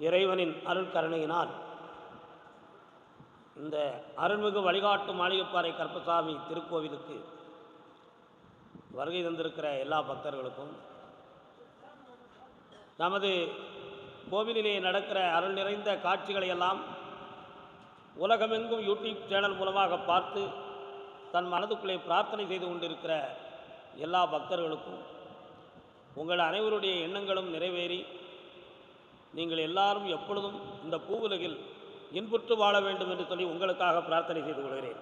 இறைவனின் அருள் கருணையினால் இந்த அருள்மிகு வழிகாட்டு மாளிகைப்பாறை கற்பசாமி திருக்கோவிலுக்கு வருகை தந்திருக்கிற எல்லா பக்தர்களுக்கும் நமது கோவிலிலே நடக்கிற அருள் நிறைந்த காட்சிகளை எல்லாம் உலகமெங்கும் யூடியூப் சேனல் மூலமாக பார்த்து தன் மனதுக்குள்ளே பிரார்த்தனை செய்து கொண்டிருக்கிற எல்லா பக்தர்களுக்கும் உங்கள் அனைவருடைய எண்ணங்களும் நிறைவேறி நீங்கள் எல்லாரும் எப்பொழுதும் இந்த பூவுலகில் இன்புற்று வாழ வேண்டும் என்று சொல்லி உங்களுக்காக பிரார்த்தனை செய்து கொள்கிறேன்.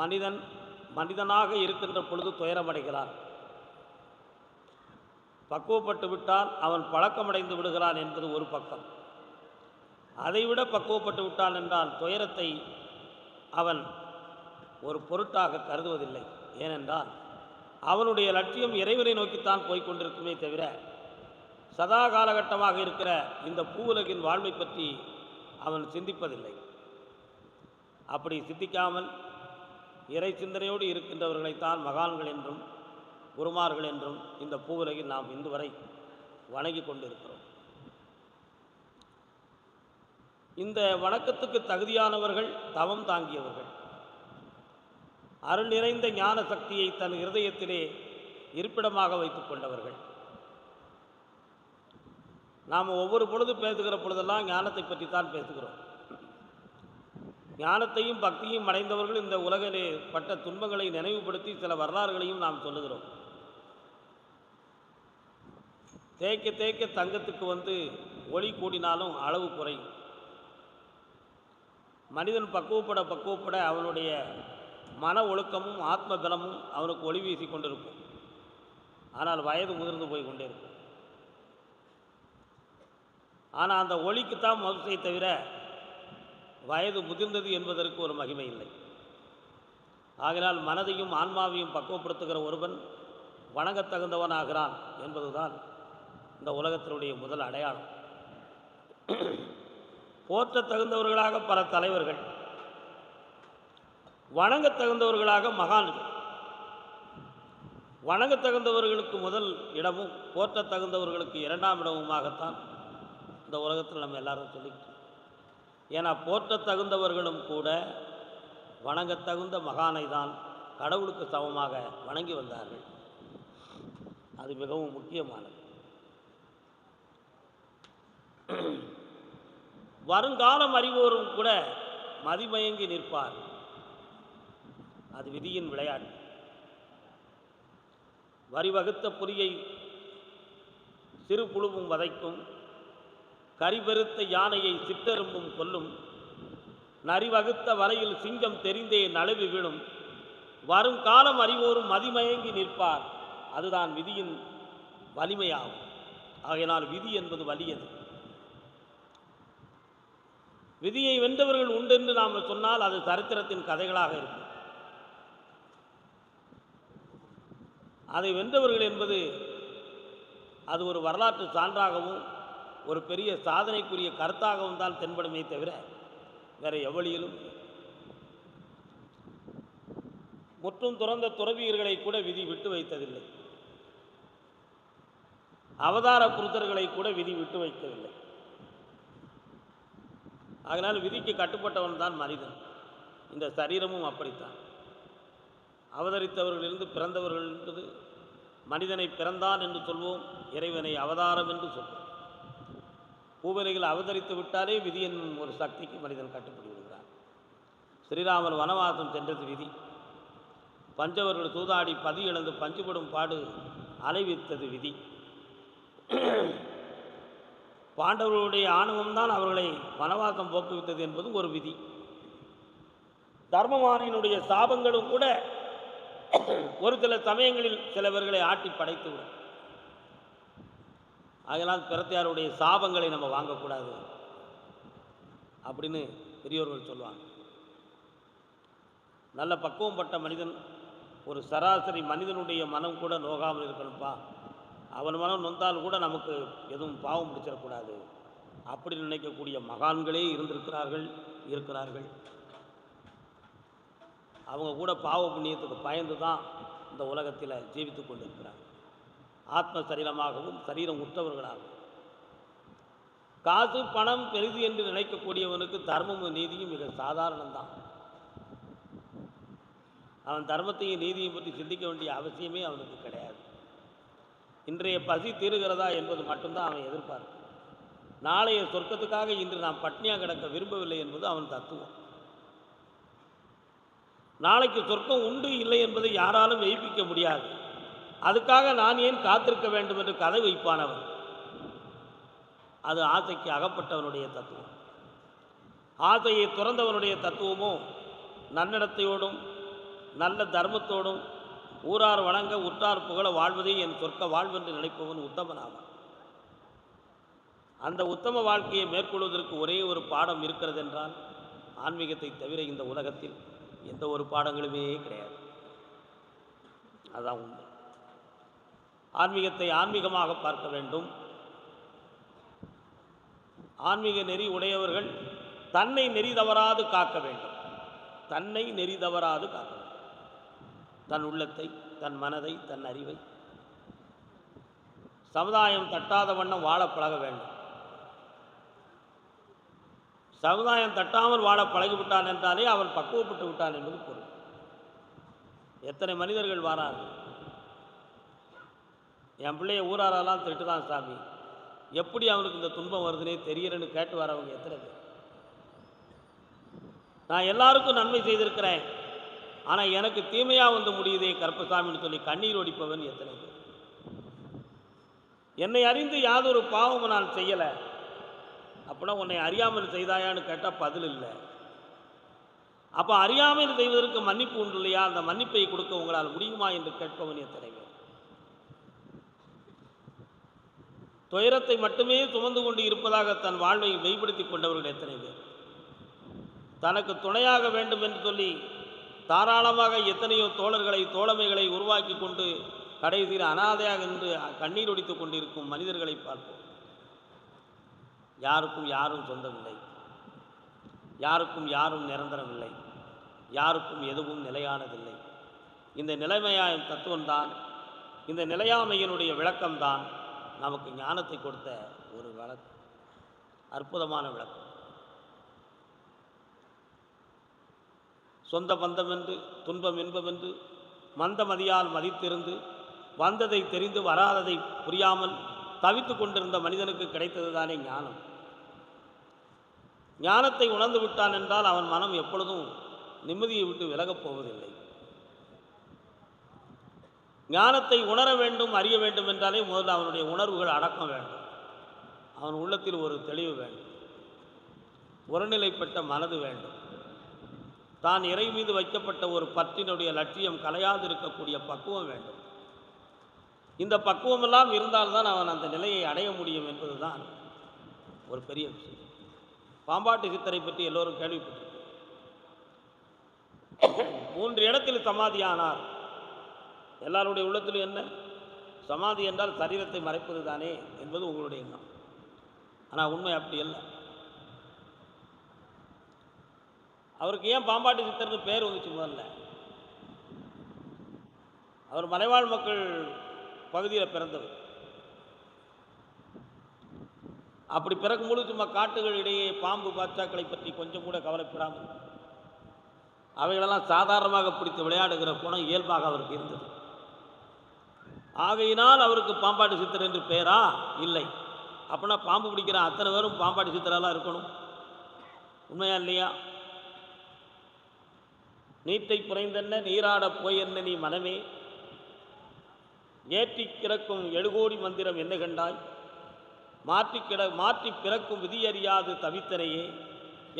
மனிதன் மனிதனாக இருக்கின்ற பொழுது துயரமடைகிறான். பக்குவப்பட்டு விட்டால் அவன் பழக்கமடைந்து விடுகிறான் என்பது ஒரு பக்கம். அதைவிட பக்குவப்பட்டு விட்டான் என்றால் துயரத்தை அவன் ஒரு பொருட்டாக கருதுவதில்லை. ஏனென்றால் அவனுடைய லட்சியம் இறைவனை நோக்கித்தான் போய்கொண்டிருக்குமே தவிர சதா காலகட்டமாக இருக்கிற இந்த பூவுலகின் வாழ்வை பற்றி அவன் சிந்திப்பதில்லை. அப்படி சிந்திக்காமல் இறை சிந்தனையோடு இருக்கின்றவர்களைத்தான் மகான்கள் என்றும் குருமார்கள் என்றும் இந்த பூவுலகில் நாம் இன்று வரை வணங்கி கொண்டிருக்கிறோம். இந்த வணக்கத்துக்கு தகுதியானவர்கள் தவம் தாங்கியவர்கள். அருள் நிறைந்த ஞான சக்தியை தன் இருதயத்திலே இருப்பிடமாக வைத்துக் கொண்டவர்கள். நாம் ஒவ்வொரு பொழுது பேசுகிற பொழுதெல்லாம் ஞானத்தை பற்றி தான் பேசுகிறோம். ஞானத்தையும் பக்தியும் அடைந்தவர்கள் இந்த உலகிலே பட்ட துன்பங்களை நினைவுபடுத்தி சில வரலாறுகளையும் நாம் சொல்லுகிறோம். தேய்க்க தேய்க்க தங்கத்துக்கு வந்து ஒளி கூடினாலும் அளவு குறையும் மனிதன் பக்குவப்பட பக்குவப்பட அவனுடைய மன ஒழுக்கமும் ஆத்ம பலமும் அவனுக்கு ஒளி வீசி கொண்டிருக்கும். ஆனால் வயது முதிர்ந்து போய் கொண்டே இருக்கும். ஆனால் அந்த ஒளிக்குத்தான் மகிழ்ச்சியை தவிர வயது முதிர்ந்தது என்பதற்கு ஒரு மகிமை இல்லை. ஆகினால் மனதையும் ஆன்மாவையும் பக்குவப்படுத்துகிற ஒருவன் வணங்கத் தகுந்தவனாகிறான் என்பதுதான் இந்த உலகத்தினுடைய முதல் அடையாளம். போற்ற தகுந்தவர்களாக பல தலைவர்கள் வணங்க தகுந்தவர்களாக மகான்கள் வணங்க தகுந்தவர்களுக்கு முதல் இடமும் போற்ற தகுந்தவர்களுக்கு இரண்டாம் இடமுமாகத்தான் இந்த உலகத்தில் நம்ம எல்லாரும் சொல்லிக்கிட்டோம் ஏன்னா போற்றத் தகுந்தவர்களும் கூட வணங்கத் தகுந்த மகானை தான் கடவுளுக்கு சமமாக வணங்கி வந்தார்கள். அது மிகவும் முக்கியமானது. வருங்காலம் அறிவோரும் கூட மதிமயங்கி நிற்பார். அது விதியின் விளையாட்டு. வரிவகுத்த பொறியை சிறு புழுவும் வதைக்கும் கரிபெருத்த யானையை சிற்றெரும்பும் கொல்லும் நரிவகுத்த வலையில் சிங்கம் தெரிந்தே நழுவி விழும் வருங்காலம் அறிவோரும் மதிமயங்கி நிற்பார். அதுதான் விதியின் வலிமையாகும். ஆகையினால் விதி என்பது வலியது. விதியை வென்றவர்கள் உண்டென்று நாம் சொன்னால் அது சரித்திரத்தின் கதைகளாக இருக்கும். அதை வென்றவர்கள் என்பது அது ஒரு வரலாற்று சான்றாகவும் ஒரு பெரிய சாதனைக்குரிய கருத்தாகவும் தான் தென்படுமே தவிர வேற எவ்வளியிலும் முற்றும் துறந்த துறவியர்களை கூட விதி விட்டு வைத்ததில்லை. அவதார புருத்தர்களை கூட விதி விட்டு வைக்கவில்லை. அதனால் விதிக்கு கட்டுப்பட்டவன் தான் மனிதன். இந்த சரீரமும் அப்படித்தான். அவதரித்தவர்களிலிருந்து பிறந்தவர்கள் என்பது மனிதனை பிறந்தான் என்று சொல்வோம் இறைவனை அவதாரம் என்று சொல்வோம். பூவலைகள் அவதரித்து விட்டாலே விதி என்னும் ஒரு சக்திக்கு மனிதன் கட்டுப்பட்டு விடுகிறார் ஸ்ரீராமர் வனவாசம் சென்றது விதி. பஞ்சவர்கள் சூதாடி பதி இழந்து பஞ்சுபடும் பாடு அலைவித்தது விதி. பாண்டவர்களுடைய ஆணவம்தான் அவர்களை வனவாசம் போக்குவித்தது என்பது ஒரு விதி. தர்மமானியினுடைய சாபங்களும் கூட ஒரு சில சமயங்களில் சிலவர்களை ஆட்டி படைத்துவிடும். அதனால் பிறத்தையாருடைய சாபங்களை நம்ம வாங்கக்கூடாது அப்படின்னு பெரியோர்கள் சொல்லுவாங்க. நல்ல பக்குவம் பட்ட மனிதன் ஒரு சராசரி மனிதனுடைய மனம் கூட நோகாமல் இருக்கணும்ப்பா. அவன் மனம் நொந்தால் கூட நமக்கு எதுவும் பாவம் பிடிச்சிடக்கூடாது. அப்படி நினைக்கக்கூடிய மகான்களே இருந்திருக்கிறார்கள் இருக்கிறார்கள். அவங்க கூட பாவ புண்ணியத்துக்கு பயந்து தான் இந்த உலகத்தில் ஜீவித்து கொண்டிருக்கிறாங்க ஆத்ம சரீரமாகவும் சரீரம் உற்றவர்களாகவும் காசு பணம் பெரிது என்று நினைக்கக்கூடியவனுக்கு தர்மமும் நீதியும் மிக சாதாரணம்தான். அவன் தர்மத்தையும் நீதியும் பற்றி சிந்திக்க வேண்டிய அவசியமே அவனுக்கு கிடையாது. இன்றைய பசி தீருகிறதா என்பது மட்டும்தான் அவன் எதிர்பார்ப்பு நாளைய சொர்க்கத்துக்காக இன்று நாம் பட்னியாக கிடக்க விரும்பவில்லை என்பது அவன் தத்துவம். நாளைக்கு சொர்க்கம் உண்டு இல்லை என்பதை யாராலும் மெய்ப்பிக்க முடியாது. அதுக்காக நான் ஏன் காத்திருக்க வேண்டும் என்று கதை வைப்பானவன் அது ஆசைக்கு அகப்பட்டவனுடைய தத்துவம். ஆசையை துறந்தவனுடைய தத்துவமோ நன்னடத்தையோடும் நல்ல தர்மத்தோடும் ஊரார் வணங்க உற்றார் புகழ வாழ்வதே என் சொர்க்க வாழ்வென்று நினைப்பவன் உத்தமனாவான். அந்த உத்தம வாழ்க்கையை மேற்கொள்வதற்கு ஒரே ஒரு பாடம் இருக்கிறது என்றால் ஆன்மீகத்தை தவிர இந்த உலகத்தில் எந்த ஒரு பாடங்களுமே கிடையாது. அதுதான் உண்மை. ஆன்மீகத்தை ஆன்மீகமாக பார்க்க வேண்டும். ஆன்மீக நெறி உடையவர்கள் தன்னை நெறி தவறாது காக்க வேண்டும். தன்னை நெறி தவறாது காக்க வேண்டும். தன் உள்ளத்தை தன் மனதை தன் அறிவை. சமுதாயம் தட்டாத வண்ணம் வாழ பழக வேண்டும். சமுதாயம் தட்டாமல் வாழ பழகிவிட்டான் என்றாலே அவன் பக்குவப்பட்டு விட்டான் என்பது பொருள். எத்தனை மனிதர்கள் வாரார்கள்? என் பிள்ளைய ஊராரெல்லாம் திட்டுதான் சாமி. எப்படி அவனுக்கு இந்த துன்பம் வருதுன்னே தெரியலன்னு கேட்டு வரவங்க எத்தனை பேர்? நான் எல்லாருக்கும் நன்மை செய்திருக்கிறேன். ஆனால் எனக்கு தீமையாக வந்து முடியுதே கருப்பசாமின்னு சொல்லி கண்ணீர் ஒடிப்பவன் எத்தனை பேர்? என்னை அறிந்து யாதொரு பாவமும் நான் செய்யலை. அப்படின்னா உன்னை அறியாமல் செய்தாயான்னு கேட்டால் பதில் இல்லை. அப்போ அறியாமல் செய்வதற்கு மன்னிப்பு உண்டு இல்லையா? அந்த மன்னிப்பை கொடுக்க உங்களால் முடியுமா என்று கேட்பவனே எத்தனை துயரத்தை மட்டுமே சுமந்து கொண்டு இருப்பதாக தன் வாழ்வை மெய்ப்படுத்தி கொண்டவர்கள் எத்தனை பேர் தனக்கு துணையாக வேண்டும் என்று சொல்லி தாராளமாக எத்தனையோ தோழர்களை தோழமைகளை உருவாக்கி கொண்டு கடைசியில் அனாதையாக நின்று கண்ணீர் ஒடித்துக் கொண்டிருக்கும் மனிதர்களை பார்ப்போம். யாருக்கும் யாரும் சொந்தமில்லை. யாருக்கும் யாரும் நிரந்தரமில்லை. யாருக்கும் எதுவும் நிலையானதில்லை. இந்த நிலைமையாய தத்துவம்தான். இந்த நிலையாமையினுடைய விளக்கம்தான் நமக்கு ஞானத்தை கொடுத்த ஒரு விளக்கம். அற்புதமான விளக்கம். சொந்த பந்தம் என்று துன்பம் இன்பம் என்று மந்தமதியால் மதித்திருந்து வந்ததை தெரிந்து வராததை புரியாமல் தவித்து கொண்டிருந்த மனிதனுக்கு கிடைத்தது தானே ஞானம். ஞானத்தை உணர்ந்து விட்டான் என்றால் அவன் மனம் எப்பொழுதும் நிம்மதியை விட்டு விலகப் போவதில்லை. ஞானத்தை உணர வேண்டும் அறிய வேண்டும் என்றாலே முதல்ல அவனுடைய உணர்வுகள் அடக்கம் வேண்டும். அவன் உள்ளத்தில் ஒரு தெளிவு வேண்டும். ஒருநிலைப்பட்ட மனது வேண்டும். தான் இறை மீது வைக்கப்பட்ட ஒரு பற்றினுடைய லட்சியம் கலையாது இருக்கக்கூடிய பக்குவம் வேண்டும். இந்த பக்குவமெல்லாம் இருந்தால்தான் அவன் அந்த நிலையை அடைய முடியும் என்பதுதான் ஒரு பெரிய விஷயம். பாம்பாட்டு சித்தரை பற்றி எல்லோரும் கேள்விப்பட்டிருக்கோம் மூன்று இடத்தில் சமாதியானார் எல்லாருடைய உள்ளத்திலும் என்ன? சமாதி என்றால் சரீரத்தை மறைப்பது தானே என்பது உங்களுடைய எண்ணம். ஆனால் உண்மை அப்படி இல்லை அவருக்கு ஏன் பாம்பாட்டு சித்தர்னு பேர் வந்துச்சு முதல்ல? அவர் மலைவாழ் மக்கள் பகுதியில் பிறந்தவர். அப்படி பிறக்கும்போது சும்மா காட்டுகள் இடையே பாம்பு பாச்சாக்களை பற்றி கொஞ்சம் கூட கவலைப்படாமல். அவைகளெல்லாம் சாதாரணமாக பிடித்து விளையாடுகிற குணம் இயல்பாக அவருக்கு இருந்தது. ஆகையினால் அவருக்கு பாம்பாட்டி சித்தர் என்று பெயரா? இல்லை. அப்படின்னா பாம்பு பிடிக்கிற அத்தனை பேரும் பாம்பாட்டி சித்தரெல்லாம் இருக்கணும்? உண்மையா இல்லையா? நீட்டை புரைந்தென்ன நீராட போய் என்ன நீ மனமே? ஏற்றி கிடக்கும் எழுகோடி மந்திரம் என்ன கண்டாய்? மாற்றி கிட மாற்றி பிறக்கும் விதியறியாது தவித்தனையே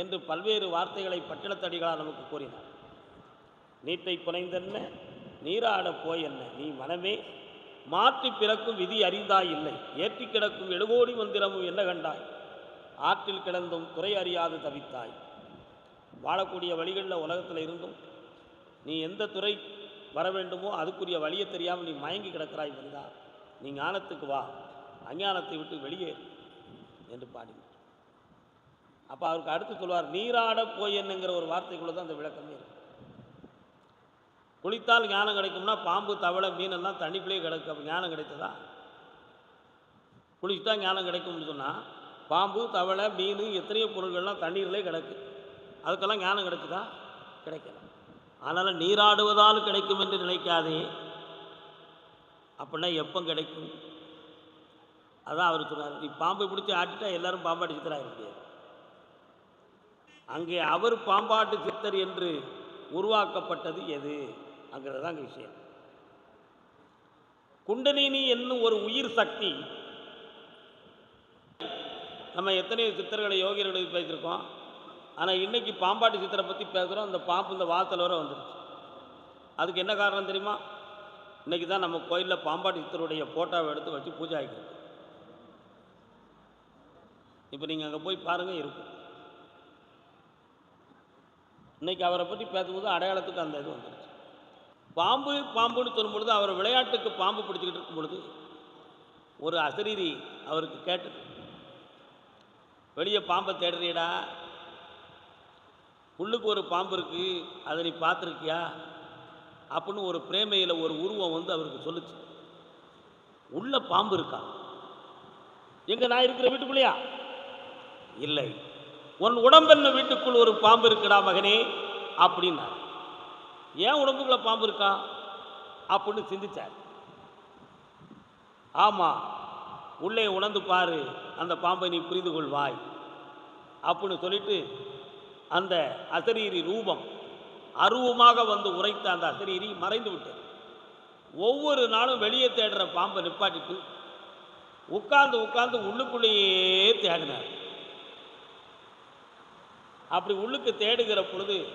என்று பல்வேறு வார்த்தைகளை பட்டினத்தடிகளால் நமக்கு கூறினார். நீட்டை புனைந்தென்ன? நீராட போய் என்ன? நீ மனமே மாற்றி பிறக்கும் விதி அறிந்தாய் இல்லை. ஏற்றி கிடக்கும் எழுகோடி மந்திரமும் என்ன கண்டாய்? ஆற்றில் கிடந்தும் துறை அறியாது தவித்தாய். வாழக்கூடிய வழிகளில் உலகத்தில் இருந்தும் நீ எந்த துறை வர வேண்டுமோ அதுக்குரிய வழியை தெரியாமல் நீ மயங்கி கிடக்கிறாய் வந்தா நீ ஞானத்துக்கு வா. அஞ்ஞானத்தை விட்டு வெளியேறு என்று பாடினார். அப்போ அவருக்கு அடுத்து சொல்வார் நீராட போய் என்னங்கிற ஒரு வார்த்தைக்குள்ள தான் அந்த விளக்கமே இருக்கு. குளித்தால் ஞானம் கிடைக்கும்னா பாம்பு தவளை மீனெல்லாம் தண்ணிக்குள்ளேயே கிடக்கு. அப்போ ஞானம் கிடைத்ததா? குளிச்சுட்டா ஞானம் கிடைக்கும்னு சொன்னால் பாம்பு தவளை மீன் எத்தனையோ பொருள்கள்லாம் தண்ணீர்லேயே கிடக்கு. அதுக்கெல்லாம் ஞானம் கிடைக்குதா கிடைக்கல. அதனால் நீராடுவதால் கிடைக்கும் என்று நினைக்காதே. அப்படின்னா எப்போ கிடைக்கும்? அதான் அவர் சொன்னார் நீ பாம்பை பிடிச்சி ஆட்டிட்டா எல்லாரும் பாம்பாட்டு சித்தராக முடியாது அங்கே அவர் பாம்பாட்டு சித்தர் என்று உருவாக்கப்பட்டது எது அங்கிறது தான் விஷயம். குண்டலினி என்னும் ஒரு உயிர் சக்தி. நம்ம எத்தனை சித்தர்களை யோகியர்களை பேசியிருக்கோம். ஆனால் இன்னைக்கு பாம்பாட்டி சித்தரை பற்றி பேசுகிறோம் அந்த பாம்பு இந்த வாசல் வர வந்துடுச்சு அதுக்கு என்ன காரணம் தெரியுமா? இன்னைக்கு தான் நம்ம கோயிலில் பாம்பாட்டி சித்தருடைய ஃபோட்டோவை எடுத்து வச்சு பூஜை ஆகிக்கிறது இப்போ நீங்கள் அங்கே போய் பாருங்கள் இருக்கும். இன்னைக்கு அவரை பற்றி பேசும்போது அடையாளத்துக்கு அந்த இது வந்துடுச்சு பாம்பு பாம்புன்னு சொல்லும் பொழுது அவர் விளையாட்டுக்கு பாம்பு பிடிச்சிக்கிட்டு இருக்கும் பொழுது ஒரு அசரீரி அவருக்கு கேட்டது. வெளியே பாம்பை தேடுறியடா உள்ளுக்கு ஒரு பாம்பு இருக்கு. அதை நீ பார்த்துருக்கியா? அப்படின்னு ஒரு பிரேமையில் ஒரு உருவம் வந்து அவருக்கு சொல்லுச்சு. உள்ள பாம்பு இருக்கா? எங்கே நான் இருக்கிற வீட்டுக்குள்ளேயா? இல்லை. உன் உடம்பென்ன வீட்டுக்குள் ஒரு பாம்பு இருக்குடா மகனே அப்படின்னார். ஏன் உடம்புக்குள்ள பாம்பு இருக்கா? அப்படின்னு சிந்திச்சார். ஆமாம் உள்ளே உணர்ந்து பாரு அந்த பாம்பை நீ புரிந்து கொள்வாய் அப்படின்னு சொல்லிட்டு அந்த அசரீரி ரூபம் அருவமாக வந்து உரைத்த அந்த அசரீரி மறைந்து விட்டது. ஒவ்வொரு நாளும் வெளியே தேடுற பாம்பை நிப்பாட்டிட்டு உட்கார்ந்து உட்கார்ந்து உள்ளுக்குள்ளேயே தேடினார். அப்படி உள்ளுக்கு தேடுகிற பொழுது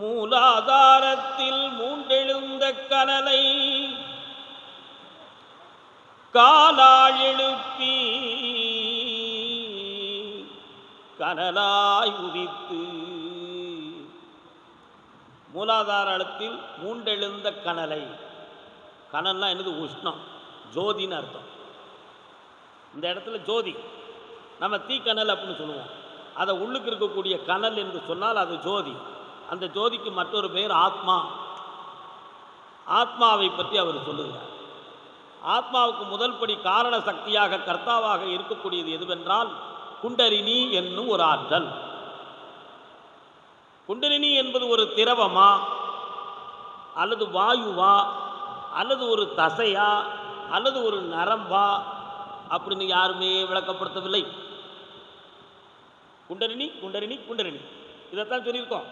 மூலாதாரத்தில் மூண்டெழுந்த கனலை காலால் எழுப்பி கனலாய் உதித்து. மூலாதாரத்தில் மூண்டெழுந்த கனலை. கனல்னா என்னது? உஷ்ணம். ஜோதின்னு அர்த்தம். இந்த இடத்துல ஜோதி. நம்ம தீக்கனல் அப்படின்னு சொல்லுவோம். அதை உள்ளுக்கு இருக்கக்கூடிய கனல் என்று சொன்னால் அது ஜோதி. அந்த ஜோதிக்கு மற்றொரு பெயர் ஆத்மா. ஆத்மாவை பற்றி அவர் சொல்லுகிறார். ஆத்மாவுக்கு முதல் படி காரண சக்தியாக கர்த்தாவாக இருக்கக்கூடியது எதுவென்றால் குண்டரினி என்னும் ஒரு ஆற்றல். குண்டலினி என்பது ஒரு திரவமா அல்லது வாயுவா அல்லது ஒரு தசையா அல்லது ஒரு நரம்பா அப்படின்னு யாருமே விளக்கப்படுத்தவில்லை. குண்டலினி குண்டலினி குண்டலினி. இதைத்தான் சொல்லியிருக்கோம்.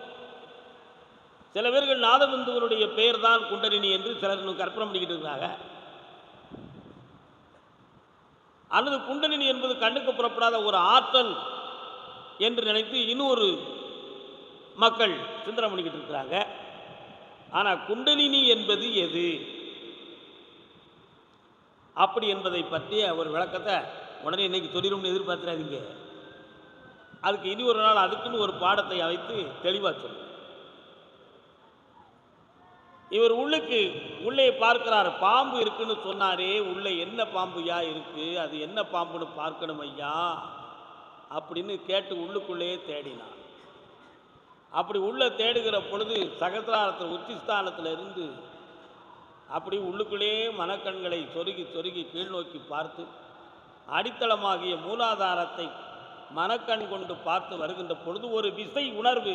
சில பேர்கள் நாதபந்துவனுடைய பெயர் தான் குண்டலினி என்று சிலர் கற்பனை பண்ணிக்கிட்டு இருக்கிறாங்க. அல்லது குண்டலினி என்பது கண்ணுக்கு புறப்படாத ஒரு ஆற்றல் என்று நினைத்து இன்னொரு மக்கள் சிந்தனை பண்ணிக்கிட்டு இருக்கிறாங்க. ஆனால் குண்டலினி என்பது எது? அப்படி என்பதை பற்றிய ஒரு விளக்கத்தை உடனே இன்னைக்கு சொல்லிடும்னு எதிர்பார்த்துறாதீங்க அதுக்கு இனி ஒரு நாள் அதுக்குன்னு ஒரு பாடத்தை அழைத்து தெளிவாக சொல்லு இவர் உள்ளுக்கு உள்ளே பார்க்கிறார் பாம்பு இருக்குன்னு சொன்னாரே உள்ளே என்ன பாம்புயா இருக்கு அது என்ன பாம்புன்னு பார்க்கணும் ஐயா அப்படின்னு கேட்டு உள்ளுக்குள்ளேயே தேடினான் அப்படி உள்ள தேடுகிற பொழுது சகசிராரத்தில் உச்சிஸ்தானத்தில் இருந்து அப்படி உள்ளுக்குள்ளேயே மனக்கண்களை சொருகி சொருகி கீழ் நோக்கி பார்த்து அடித்தளமாகிய மூலாதாரத்தை மனக்கண் கொண்டு பார்த்து வருகின்ற பொழுது ஒரு விசை உணர்வு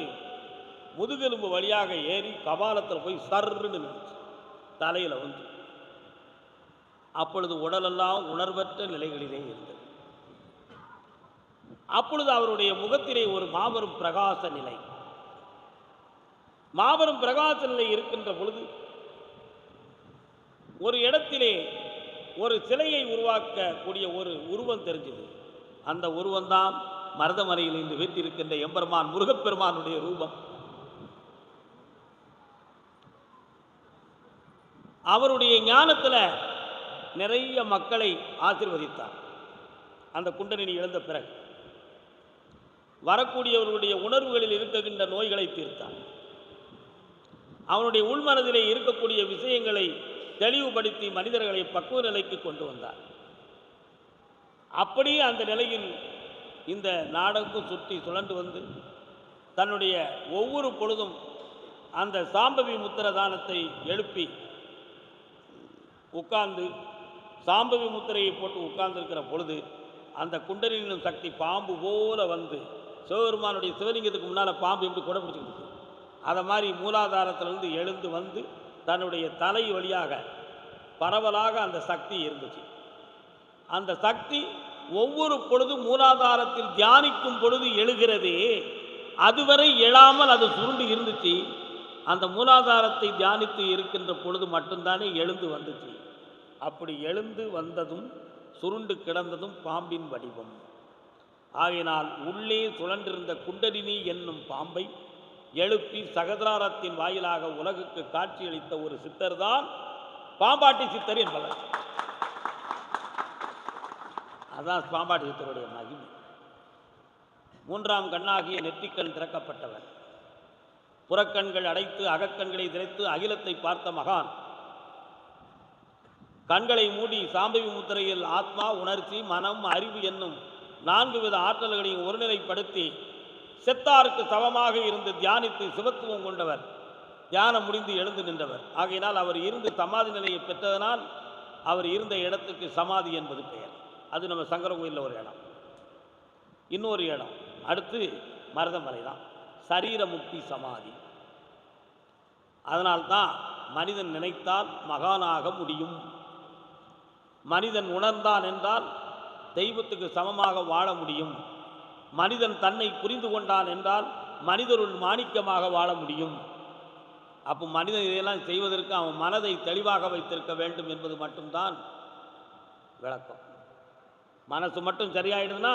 முதுகெலும்பு வழியாக ஏறி கபாலத்தில் போய் சர்ன்னு நினைச்சு தலையில் வந்து. அப்பொழுது உடலெல்லாம் உணர்வற்ற நிலைகளிலே இருந்தது. அப்பொழுது அவருடைய முகத்திலே ஒரு மாபெரும் பிரகாச நிலை. மாபெரும் பிரகாச நிலை இருக்கின்ற பொழுது ஒரு இடத்திலே ஒரு சிலையை உருவாக்கக்கூடிய ஒரு உருவம் தெரிஞ்சது. அந்த உருவம்தான் மருதமலையில் இன்று வீட்டிருக்கின்ற எம்பெருமான் முருகப்பெருமானுடைய ரூபம். அவருடைய ஞானத்தில் நிறைய மக்களை ஆசிர்வதித்தார். அந்த குண்டலினி இழந்த பிறகு வரக்கூடியவர்களுடைய உணர்வுகளில் இருக்கின்ற நோய்களை தீர்த்தார். அவனுடைய உள்மனதிலே இருக்கக்கூடிய விஷயங்களை தெளிவுபடுத்தி மனிதர்களை பக்குவ நிலைக்கு கொண்டு வந்தார். அப்படியே அந்த நிலையில் இந்த நாடகம் சுற்றி சுழண்டு வந்து தன்னுடைய ஒவ்வொரு பொழுதும் அந்த சாம்பவி முத்திரதானத்தை எழுப்பி உட்கார்ந்து சாம்பவி முத்திரையை போட்டு உட்கார்ந்துருக்கிற பொழுது அந்த குண்டலினும் சக்தி பாம்பு போல வந்து சிவபெருமானுடைய சிவலிங்கத்துக்கு முன்னால் பாம்பு எப்படி கூட பிடிச்சிக்கிட்டு அதை மாதிரி மூலாதாரத்திலிருந்து எழுந்து வந்து தன்னுடைய தலை வழியாக பரவலாக அந்த சக்தி இருந்துச்சு. அந்த சக்தி ஒவ்வொரு பொழுது மூலாதாரத்தில் தியானிக்கும் பொழுது எழுகிறதே அதுவரை எழாமல் அது சுருண்டு இருந்துச்சு. அந்த மூலாதாரத்தை தியானித்து இருக்கின்ற பொழுது மட்டும்தானே எழுந்து வந்துச்சு. அப்படி எழுந்து வந்ததும் சுருண்டு கிடந்ததும் பாம்பின் வடிவம். ஆகினால் உள்ளே சுழன்றிருந்த குண்டலினி என்னும் பாம்பை எழுப்பி சகதாரத்தின் வாயிலாக உலகுக்கு காட்சியளித்த ஒரு சித்தர்தான் பாம்பாட்டி சித்தர் என்பவர். அதான் பாம்பாட்டி சித்தருடைய மகிமை. மூன்றாம் கண்ணாகிய நெற்றிக்கண் திறக்கப்பட்டவர். புறக்கண்கள் அடைத்து அகக்கண்களை திரைத்து அகிலத்தை பார்த்த மகான். கண்களை மூடி சாம்பவி முத்திரையில் ஆத்மா உணர்ச்சி மனம் அறிவு என்னும் நான்கு வித ஆற்றல்களையும் ஒருநிலைப்படுத்தி செத்தாருக்கு சமமாக இருந்து தியானித்து சிவத்துவம் கொண்டவர். தியானம் முடிந்து எழுந்து நின்றவர். ஆகையினால் அவர் இருந்து சமாதி நிலையை பெற்றதனால் அவர் இருந்த இடத்துக்கு சமாதி என்பது பெயர். அது நம்ம சங்கர கோயிலில் ஒரு இடம். இன்னொரு இடம். அடுத்து மருதமலை தான் சரீர முக்தி சமாதி. அதனால்தான் மனிதன் நினைத்தால் மகானாக முடியும். மனிதன் உணர்ந்தான் என்றால் தெய்வத்துக்கு சமமாக வாழ முடியும். மனிதன் தன்னை புரிந்து கொண்டான் என்றால் மனிதருள் மாணிக்கமாக வாழ முடியும். அப்போ மனிதன் இதையெல்லாம் செய்வதற்கு அவன் மனதை தெளிவாக வைத்திருக்க வேண்டும் என்பது மட்டும்தான் விளக்கம். மனசு மட்டும் சரியாயிடுதுன்னா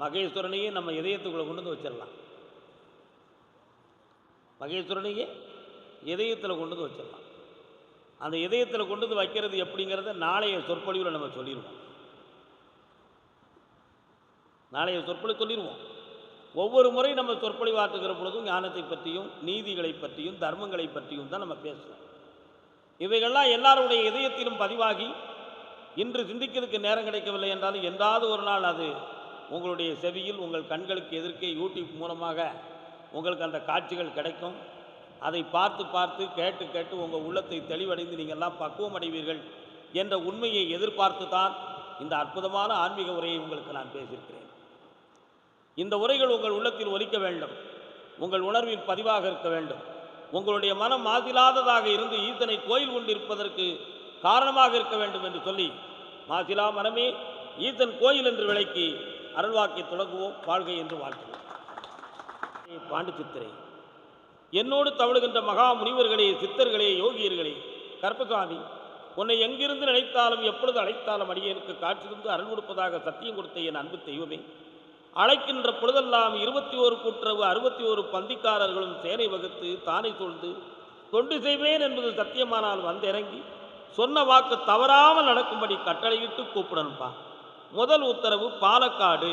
மகேஸ்வரனையே நம்ம இதயத்துக்குள்ளே கொண்டு வந்து வச்சிடலாம். மகேஸ்வரனையே இதயத்தில் கொண்டு வந்து வச்சிடலாம். அந்த இதயத்தில் கொண்டு வந்து வைக்கிறது எப்படிங்கிறத நாளைய சொற்பொழிவில் நம்ம சொல்லிடுவோம். நாளைய சொற்பொழி சொல்லிடுவோம். ஒவ்வொரு முறை நம்ம சொற்பொழிவாற்றுகிற பொழுதும் ஞானத்தை பற்றியும் நீதிகளை பற்றியும் தர்மங்களை பற்றியும் தான் நம்ம பேசுவோம். இவைகள்லாம் எல்லாருடைய இதயத்திலும் பதிவாகி இன்று சிந்திக்கிறதுக்கு நேரம் கிடைக்கவில்லை என்றாலும் எந்தாவது ஒரு நாள் அது உங்களுடைய செவியில் உங்கள் கண்களுக்கு எதிர்க்கே யூடியூப் மூலமாக உங்களுக்கு அந்த காட்சிகள் கிடைக்கும். அதை பார்த்து பார்த்து கேட்டு கேட்டு உங்கள் உள்ளத்தை தெளிவடைந்து நீங்கள் எல்லாம் பக்குவம் அடைவீர்கள் என்ற உண்மையை எதிர்பார்த்து தான் இந்த அற்புதமான ஆன்மீக உரையை உங்களுக்கு நான் பேசியிருக்கிறேன். இந்த உரைகள் உங்கள் உள்ளத்தில் ஒலிக்க வேண்டும். உங்கள் உணர்வில் பதிவாக இருக்க வேண்டும். உங்களுடைய மனம் மாதிலாததாக இருந்து ஈத்தனை கோயில் கொண்டிருப்பதற்கு காரணமாக இருக்க வேண்டும் என்று சொல்லி மாசிலா மனமே ஈசன் கோயில் என்று விளக்கி அருள்வாக்கை தொடங்குவோம். வாழ்கை என்று வாழ்த்துவோம். பாண்டு சித்திரை என்னோடு தவழுகின்ற மகா முனிவர்களே சித்தர்களே யோகியர்களே கற்பசாமி உன்னை எங்கிருந்து நினைத்தாலும் எப்பொழுது அழைத்தாலும் அடியேனுக்கு காட்சி தந்து அருள் கொடுப்பதாக சத்தியம் கொடுத்த என் அன்பு தெய்வமே. அழைக்கின்ற பொழுதெல்லாம் இருபத்தி ஓரு கூட்டுறவு அறுபத்தி ஓரு பந்திக்காரர்களும் சேனை வகுத்து தானை சூழ்ந்து தொண்டு செய்வேன் என்பது சத்தியமானால் வந்திறங்கி சொன்ன வாக்கு தவறாமல் நடக்கும்படி கட்டளையிட்டு கூப்பிடணும்ப்பா முதல் உத்தரவு பாலக்காடு.